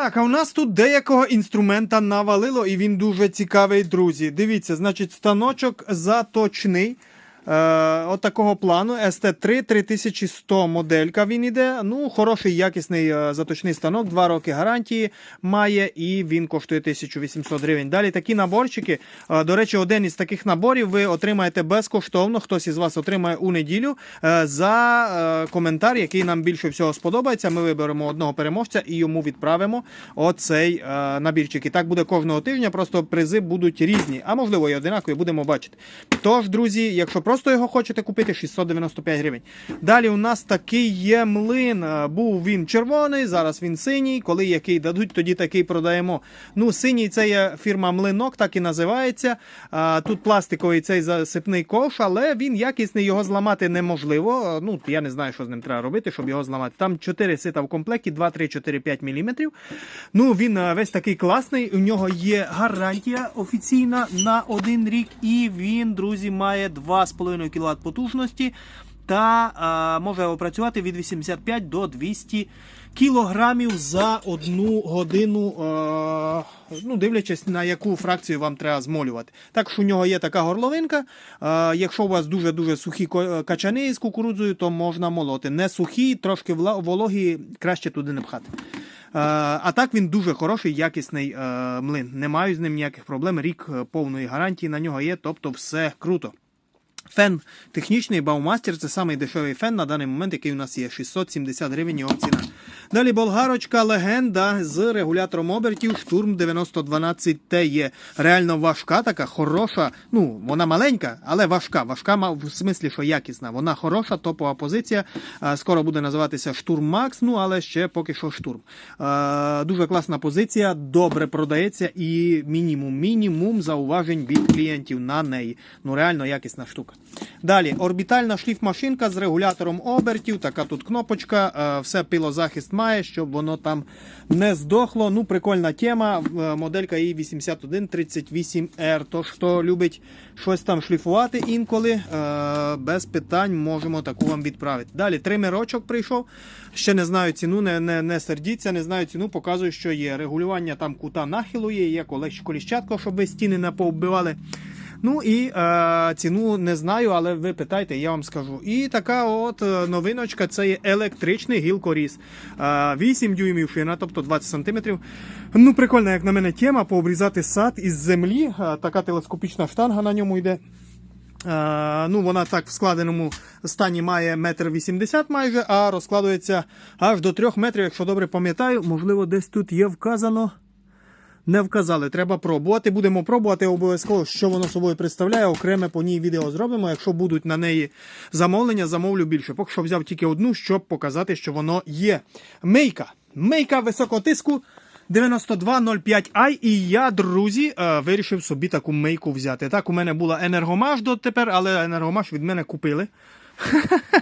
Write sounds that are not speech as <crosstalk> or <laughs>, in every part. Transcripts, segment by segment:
Так, а у нас тут деякого інструмента навалило, і він дуже цікавий, друзі. Дивіться, значить, станочок заточний. Е, от такого плану ST3 3100 моделька він іде. Ну, хороший якісний е, заточний станок, 2 роки гарантії має, і він коштує 1800 гривень. Далі такі наборчики. Е, до речі, один із таких наборів ви отримаєте безкоштовно. Хтось із вас отримає у неділю за коментар, який нам більше всього сподобається. Ми виберемо одного переможця і йому відправимо оцей набірчик. І так буде кожного тижня. Просто призи будуть різні, а можливо і одинакові, будемо бачити. Тож, друзі, якщо просто його хочете купити, 695 гривень. Далі у нас такий є млин. Е, Був він червоний, зараз він синій. Коли який дадуть, тоді такий продаємо. Ну, синій це є фірма Млинок, так і називається. Тут пластиковий цей засипний ковш, але він якісний, його зламати неможливо. Е, Ну, я не знаю, що з ним треба робити, щоб його зламати. Там 4 сита в комплекті, 2, 3, 4, 5 мм. Ну, він е, весь такий класний. У нього є гарантія офіційна на один рік, і він, друзі, має 2,5 кВт потужності та е, може опрацювати від 85 до 200 кілограмів за одну годину, е, ну, дивлячись на яку фракцію вам треба змолювати. Також у нього є така горловинка. Е, якщо у вас дуже-дуже сухі качани з кукурудзою, то можна молоти. Не сухі, трошки вологі, краще туди не пхати. А так він дуже хороший, якісний млин. Не маю з ним ніяких проблем. Рік повної гарантії на нього є, тобто все круто. Фен технічний Baumeister, це самий дешевий фен на даний момент, який у нас є 670 гривень його ціна. Далі болгарочка легенда з регулятором обертів штурм 9012T є. Реально важка, така хороша. Ну, вона маленька, але важка. Важка в смислі, що якісна. Вона хороша, топова позиція. Скоро буде називатися Штурм Макс, ну але ще поки що штурм. Дуже класна позиція, добре продається і мінімум, мінімум зауважень від клієнтів на неї. Ну реально якісна штука. Далі орбітальна шліфмашинка з регулятором обертів. Така тут кнопочка. е, Все пилозахист має, щоб воно там не здохло. Ну, прикольна тема. Е, Моделька і 8138R. Тож, хто любить щось там шліфувати інколи, е, без питань можемо таку вам відправити. Далі тримерочок прийшов. Ще не знаю ціну, не, не, не сердіться, не знаю ціну, показую, що є. Регулювання там кута нахилу є, є коліщатко, щоб ви стіни не повбивали. Ну і е, ціну не знаю, але ви питайте, я вам скажу. І така от е, новиночка це є електричний гілкоріз. Е, 8 дюймів шина, тобто 20 см. Ну, прикольна, як на мене, тема пообрізати сад із землі. Е, така телескопічна штанга на ньому йде. Е, ну, вона так в складеному стані має метр вісімдесят майже, а розкладується аж до трьох метрів, якщо добре пам'ятаю. Можливо, десь тут є вказано. Не вказали, треба пробувати. Будемо пробувати обов'язково, що воно собою представляє. Окреме по ній відео зробимо. Якщо будуть на неї замовлення, замовлю більше. Поки що взяв тільки одну, щоб показати, що воно є. Мейка. Мейка високого тиску 9205i. І я, друзі, е, вирішив собі таку мейку взяти. Так, у мене була енергомаш дотепер, але енергомаш від мене купили. <laughs>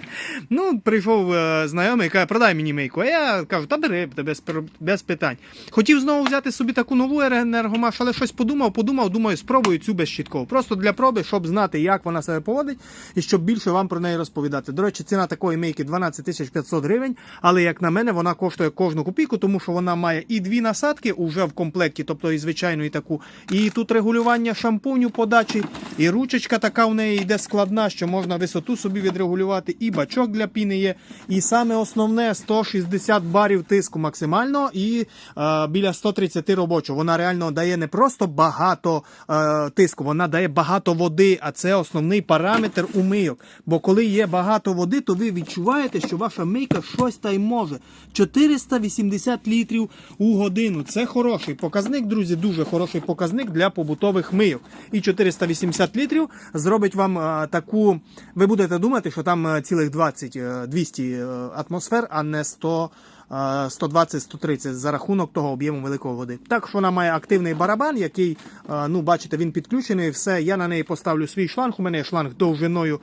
Ну, прийшов е, знайомий, каже, продай мені мейку. А я кажу, та бери без, без питань. Хотів знову взяти собі таку нову енергомаш, але щось подумав, подумав, думаю, спробую цю безщіткову. Просто для проби, щоб знати, як вона себе поводить, і щоб більше вам про неї розповідати. До речі, ціна такої мейки 12 500 гривень, але як на мене, вона коштує кожну копійку, тому що вона має і дві насадки уже в комплекті, тобто і звичайну, і таку. І тут регулювання шампуню подачі, і ручечка така в неї йде складна, що можна висоту собі відрегулювати, і бачок для піни є. І саме основне 160 барів тиску максимально і е, біля 130 робочого. Вона реально дає не просто багато е, тиску, вона дає багато води, а це основний параметр у мийок. Бо коли є багато води, то ви відчуваєте, що ваша мийка щось та й може. 480 літрів у годину. Це хороший показник, друзі, дуже хороший показник для побутових мийок. І 480 літрів зробить вам е, таку. Ви будете думати, що там е, цілих 20 е, 200 е, атмосфер, а не 100. е, 120-130 за рахунок того об'єму великої води. Також вона має активний барабан, який, е, ну, бачите, він підключений. Все, я на неї поставлю свій шланг. У мене є шланг довжиною,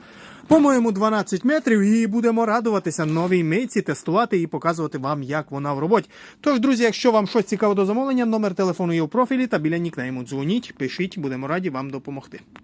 по-моєму, 12 метрів. І будемо радуватися новій мийці, тестувати і показувати вам, як вона в роботі. Тож, друзі, якщо вам щось цікаво до замовлення, номер телефону є у профілі та біля нікнейму. Дзвоніть, пишіть, будемо раді вам допомогти.